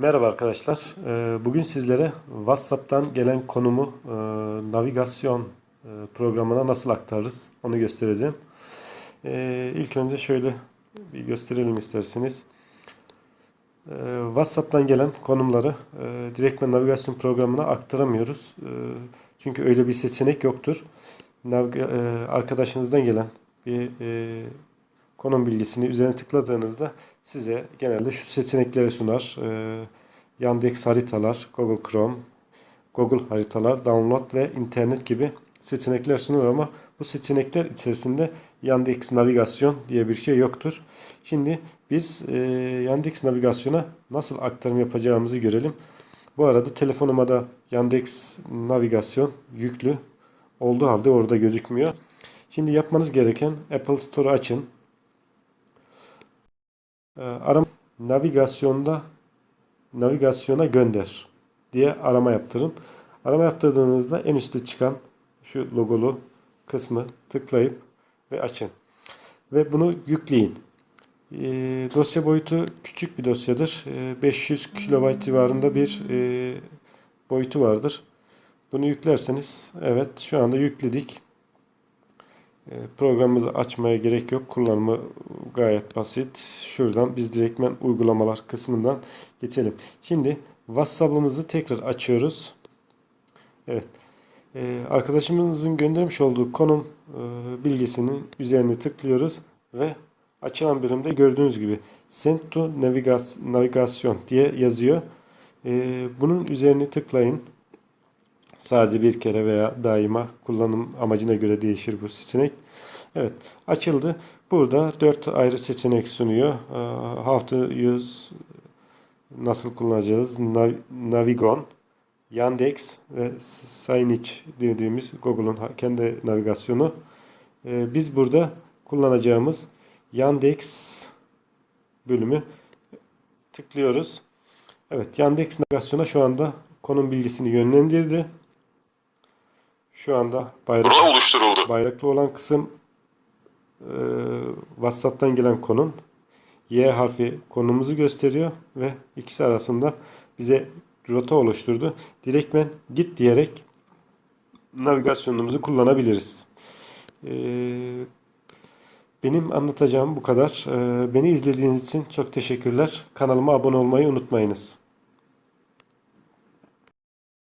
Merhaba arkadaşlar. Ee, Bugün sizlere WhatsApp'tan gelen konumu e, navigasyon e, programına nasıl aktarırız onu göstereceğim. Ee, İlk önce şöyle bir gösterelim isterseniz. Ee, WhatsApp'tan gelen konumları e, direktmen navigasyon programına aktaramıyoruz. Çünkü öyle bir seçenek yoktur. Arkadaşınızdan gelen bir konum bilgisini üzerine tıkladığınızda size genelde şu seçenekleri sunar. Ee, Yandex haritalar, Google Chrome, Google haritalar, download ve internet gibi seçenekler sunar ama bu seçenekler içerisinde Yandex navigasyon diye bir şey yoktur. Şimdi biz e, Yandex navigasyona nasıl aktarım yapacağımızı görelim. Bu arada telefonuma da Yandex navigasyon yüklü olduğu halde orada gözükmüyor. Şimdi yapmanız gereken Apple Store açın. Ee, Arama navigasyonda navigasyona gönder diye arama yaptırın. Arama yaptırdığınızda en üstte çıkan şu logolu kısmı tıklayıp ve açın. Ve bunu yükleyin. Ee, dosya boyutu küçük bir dosyadır. Ee, 500 KB civarında bir e, boyutu vardır. Bunu yüklerseniz evet şu anda yükledik. E, Programımızı açmaya gerek yok. Kullanımı gayet basit. Şuradan biz direktmen uygulamalar kısmından geçelim. Şimdi WhatsApp'ımızı tekrar açıyoruz. Evet. E, Arkadaşımızın göndermiş olduğu konum e, bilgisinin üzerine tıklıyoruz ve açılan bölümde gördüğünüz gibi Send to Navigas- Navigasyon diye yazıyor. E, Bunun üzerine tıklayın. Sadece bir kere veya daima kullanım amacına göre değişir bu seçenek. Evet açıldı. Burada dört ayrı seçenek sunuyor. Ee, How to use nasıl kullanacağız? Nav- Navigon, Yandex ve Signage dediğimiz Google'un kendi navigasyonu. Ee, Biz burada kullanacağımız Yandex bölümü tıklıyoruz. Evet Yandex navigasyona şu anda konum bilgisini yönlendirdi. Şu anda bayrak, Rota oluşturuldu. bayraklı olan kısım e, WhatsApp'tan gelen konum. Y harfi konumuzu gösteriyor ve ikisi arasında bize rota oluşturdu. Direktmen git diyerek navigasyonumuzu kullanabiliriz. E, benim anlatacağım bu kadar. E, beni izlediğiniz için çok teşekkürler. Kanalıma abone olmayı unutmayınız.